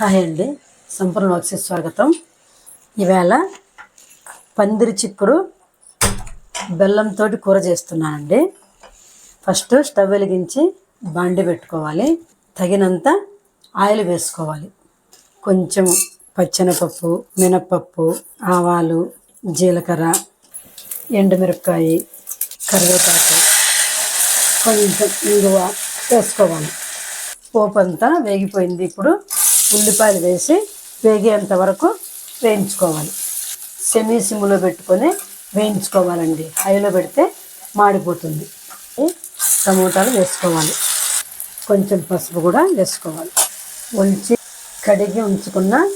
Hi అండి. సంపూర్ణ వచ్చే స్వాగతం. ఈవేళ పందిరి చిక్కుడు బెల్లంతో కూర చేస్తున్నానండి. ఫస్ట్ స్టవ్ వెలిగించి బాండి పెట్టుకోవాలి. తగినంత ఆయిల్ వేసుకోవాలి. కొంచెం పచ్చెనపప్పు మినప్పప్పు ఆవాలు జీలకర్ర ఎండుమిరపకాయ కరివేపాకు కొంచెం ఇంగువ వేసుకోవాలి. పోపు అంతా వేగిపోయింది. ఇప్పుడు ఉల్లిపాయలు వేసి వేగేంత వరకు వేయించుకోవాలి. సెమీ సిమ్లో పెట్టుకొని వేయించుకోవాలండి. హైలో పెడితే మాడిపోతుంది. టమోటాలు వేసుకోవాలి. కొంచెం పసుపు కూడా వేసుకోవాలి. ఉంచి కడిగి ఉంచుకున్న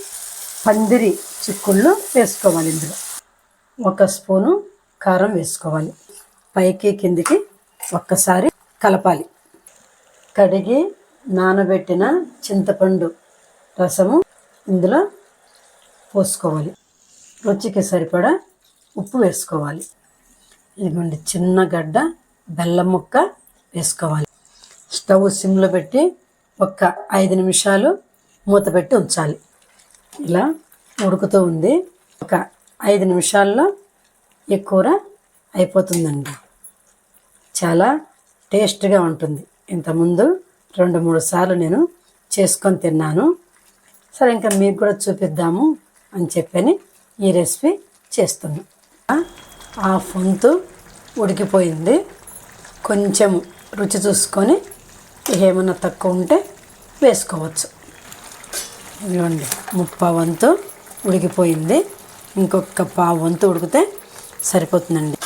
పందిరి చిక్కుళ్ళు వేసుకోవాలి ఇందులో. ఒక స్పూను కారం వేసుకోవాలి. పైకి కిందికి ఒక్కసారి కలపాలి. కడిగి నానబెట్టిన చింతపండు రసము ఇందులో పోసుకోవాలి. రుచికి సరిపడా ఉప్పు వేసుకోవాలి. ఇదిగోండి చిన్న గడ్డ బెల్లం ముక్క వేసుకోవాలి. స్టవ్ సిమ్లో పెట్టి ఒక్క ఐదు నిమిషాలు మూత పెట్టి ఉంచాలి. ఇలా ఉడుకుతూ ఉంది. ఒక ఐదు నిమిషాల్లో ఈ కూర అయిపోతుందండి. చాలా టేస్ట్గా ఉంటుంది. ఇంతకుముందు రెండు మూడు సార్లు నేను చేసుకొని తిన్నాను. సరే ఇంకా మీకు కూడా చూపిద్దాము అని చెప్పని ఈ రెసిపీ చేస్తున్నాను ఆ ఫొంతు ఉడికిపోయింది. కొంచెం రుచి చూసుకొని ఏమన్నా తక్కువ ఉంటే వేసుకోవచ్చు. ఇదిగోండి ముప్పా వంతు ఉడికిపోయింది. ఇంకొక పా వంతు ఉడికితే సరిపోతుందండి.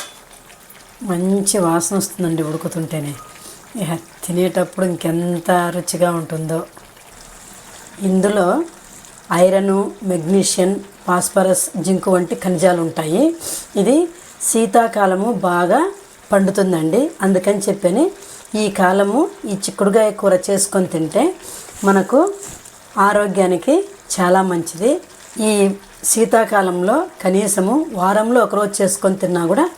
మంచి వాసన వస్తుందండి ఉడుకుతుంటేనే. తినేటప్పుడు ఇంకెంత రుచిగా ఉంటుందో. ఇందులో ఐరన్ మెగ్నీషియం ఫాస్ఫరస్ జింకు వంటి ఖనిజాలు ఉంటాయి ఇది శీతాకాలము బాగా పండుతుందండి. అందుకని చెప్పని ఈ కాలము ఈ చిక్కుడుగాయ కూర చేసుకొని తింటే మనకు ఆరోగ్యానికి చాలా మంచిది. ఈ శీతాకాలంలో కనీసము వారంలో ఒకరోజు చేసుకొని తిన్నా కూడా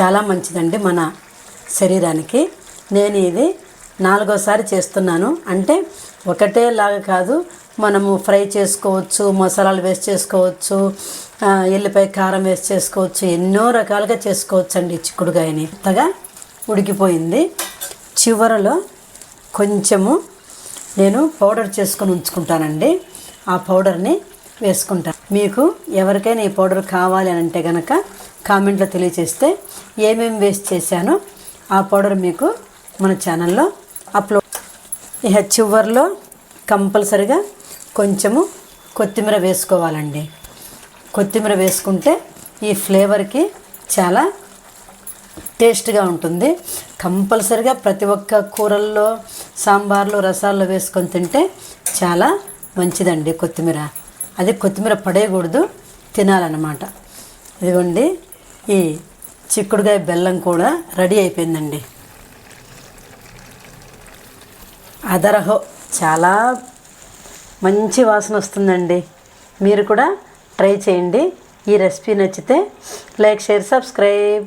చాలా మంచిదండి మన శరీరానికి. నేను ఇది నాలుగోసారి చేస్తున్నాను. అంటే ఒకటేలాగా కాదు మనము ఫ్రై చేసుకోవచ్చు మసాలాలు వేసి చేసుకోవచ్చు ఎల్లిపాయ కారం వేసి చేసుకోవచ్చు ఎన్నో రకాలుగా చేసుకోవచ్చు అండి చిక్కుడుకాయని కొత్తగా ఉడికిపోయింది. చివరలో కొంచెము నేను పౌడర్ చేసుకొని ఉంచుకుంటానండి. ఆ పౌడర్ని వేసుకుంటాను మీకు ఎవరికైనా ఈ పౌడర్ కావాలి అని అంటే కనుక కామెంట్లో తెలియచేస్తే ఏమేమి వేస్ట్ చేశానో ఆ పౌడర్ మీకు మన ఛానల్లో అప్లోడ్. ఇక చివరిలో కంపల్సరిగా కొంచెము కొత్తిమీర వేసుకోవాలండి. కొత్తిమీర వేసుకుంటే ఈ ఫ్లేవర్కి చాలా టేస్ట్గా ఉంటుంది. కంపల్సరిగా ప్రతి ఒక్క కూరల్లో సాంబార్లో రసాల్లో వేసుకొని తింటే చాలా మంచిదండి కొత్తిమీర. అది కొత్తిమీర పడేయకూడదు తినాలన్నమాట. ఇదిగోండి ఈ చిక్కుడుకాయ బెల్లం కూడా రెడీ అయిపోయిందండి. అదరహో చాలా మంచి వాసన వస్తుందండి. మీరు కూడా ట్రై చేయండి. ఈ రెసిపీ నచ్చితే లైక్ షేర్ సబ్స్క్రైబ్.